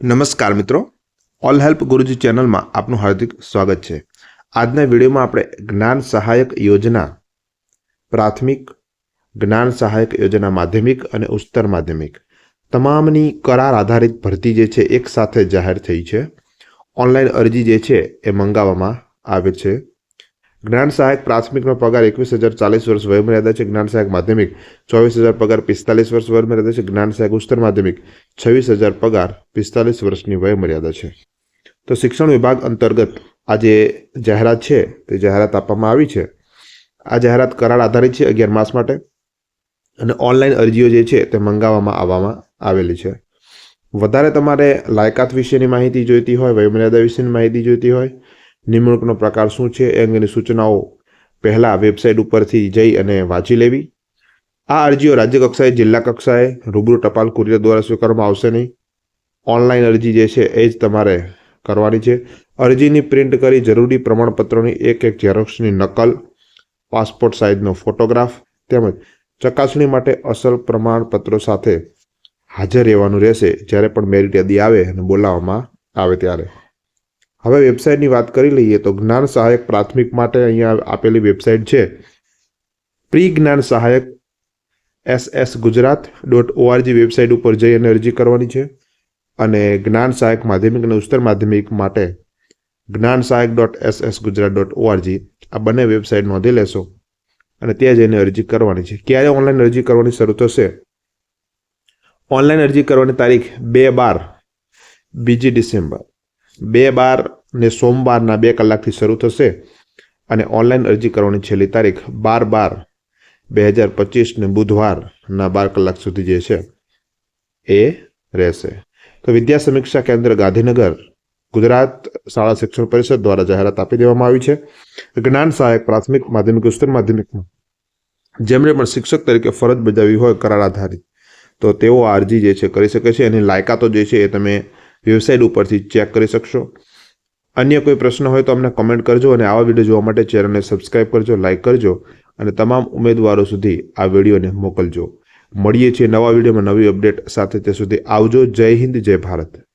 નમસ્કાર મિત્રો. All help ગુરુજી ચેનલમાં આપનું હાર્દિક સ્વાગત છે. આજના વિડીયોમાં આપણે જ્ઞાન સહાયક યોજના, પ્રાથમિક જ્ઞાન સહાયક યોજના માધ્યમિક અને ઉચ્ચતર માધ્યમિક તમામની કરાર આધારિત ભરતી જે છે એક સાથે જાહેર થઈ છે. ઓનલાઈન અરજી જે છે એ મંગાવવામાં આવે છે. જ્ઞાન સહાયક પ્રાથમિકનો પગાર એકવીસ હજાર ચાલીસ વર્ષ વયમર્યાદા છે. જ્ઞાન સહાયક માધ્યમિક ચોવીસ હજાર પગાર પિસ્તાલીસ વર્ષ વયમર્યાદા છે. જ્ઞાન સહાયક ઉચ્ચતર માધ્યમિક છવ્વીસ હજાર પગાર પિસ્તાલીસ વર્ષની વયમર્યાદા છે. તો શિક્ષણ વિભાગ અંતર્ગત આ જે જાહેરાત છે, તે જાહેરાત આપવામાં આવી છે. આ જાહેરાત કરાર આધારિત છે અગિયાર માસ માટે અને ઓનલાઈન અરજીઓ જે છે, તે મંગાવવામાં આવવામાં આવેલી છે. વધારે તમારે લાયકાત વિશેની માહિતી જોઈતી હોય વયમર્યાદા વિશેની માહિતી જોઈતી હોય નિમણૂકનો પ્રકાર શું છે એ અંગેની સૂચનાઓ પહેલાં વેબસાઇટ ઉપરથી જઈ અને વાંચી લેવી. આ અરજીઓ રાજ્ય કક્ષાએ, જિલ્લા કક્ષાએ રૂબરૂ ટપાલ કુરિયર દ્વારા સ્વીકારવામાં આવશે નહીં. ઓનલાઈન અરજી જે છે એ જ તમારે કરવાની છે. અરજીની પ્રિન્ટ કરી જરૂરી પ્રમાણપત્રોની એક એક ઝેરોક્ષની નકલ, પાસપોર્ટ સાઇઝનો ફોટોગ્રાફ તેમજ ચકાસણી માટે અસલ પ્રમાણપત્રો સાથે હાજર રહેવાનું રહેશે. જ્યારે પણ મેરિટ યાદી આવે અને બોલાવવામાં આવે ત્યારે. હવે વેબસાઇટની વાત કરી લઈએ તો જ્ઞાન સહાયક પ્રાથમિક માટે અહીંયા આપેલી વેબસાઇટ છે. પ્રી જ્ઞાન સહાયક S S Gujarat dot ORG website ઉપર જઈ અને અરજી કરવાની છે. અને જ્ઞાન સહાયક માધ્યમિક અને ઉચ્ચતર માધ્યમિક માટે જ્ઞાન સહાયક dot S S Gujarat dot ORG આ બંને વેબસાઇટ નોંધી લેશો. અને ત્યાં જઈને અરજી કરવાની છે. ક્યારે ઓનલાઈન અરજી કરવાની શરૂ થશે? ઓનલાઈન અરજી કરવાની તારીખ બે બાર, બીજી ડિસેમ્બર. બે બાર ને સોમવારના બે કલાકથી શરૂ થશે અને ઓનલાઈન અરજી કરવાની છેલ્લી તારીખ બાર બાર બે હજાર પચીસને બુધવારના બાર કલાક સુધી જે છે એ રહેશે. તો વિદ્યા સમીક્ષા કેન્દ્ર ગાંધીનગર ગુજરાત શાળા શિક્ષણ પરિષદ દ્વારા જાહેરાત આપી દેવામાં આવી છે. જ્ઞાન સહાયક પ્રાથમિક માધ્યમિક ઉચ્ચતર માધ્યમિકમાં જેમણે પણ શિક્ષક તરીકે ફરજ બજાવી હોય કરાર આધારિત, તો તેઓ અરજી જે છે કરી શકે છે. એની લાયકાતો જે છે એ તમે વેબસાઇટ ઉપરથી ચેક કરી શકશો. અન્ય કોઈ પ્રશ્ન હોય તો અમને કમેન્ટ કરજો અને આવા વીડિયો જોવા માટે ચેનલને સબસ્ક્રાઇબ કરજો લાઇક કરજો અને તમામ ઉમેદવારો સુધી આ વિડીયોને મોકલજો. મળીએ છીએ નવા વિડીયોમાં નવી અપડેટ સાથે. તે સુધી આવજો. જય હિન્દ, જય ભારત.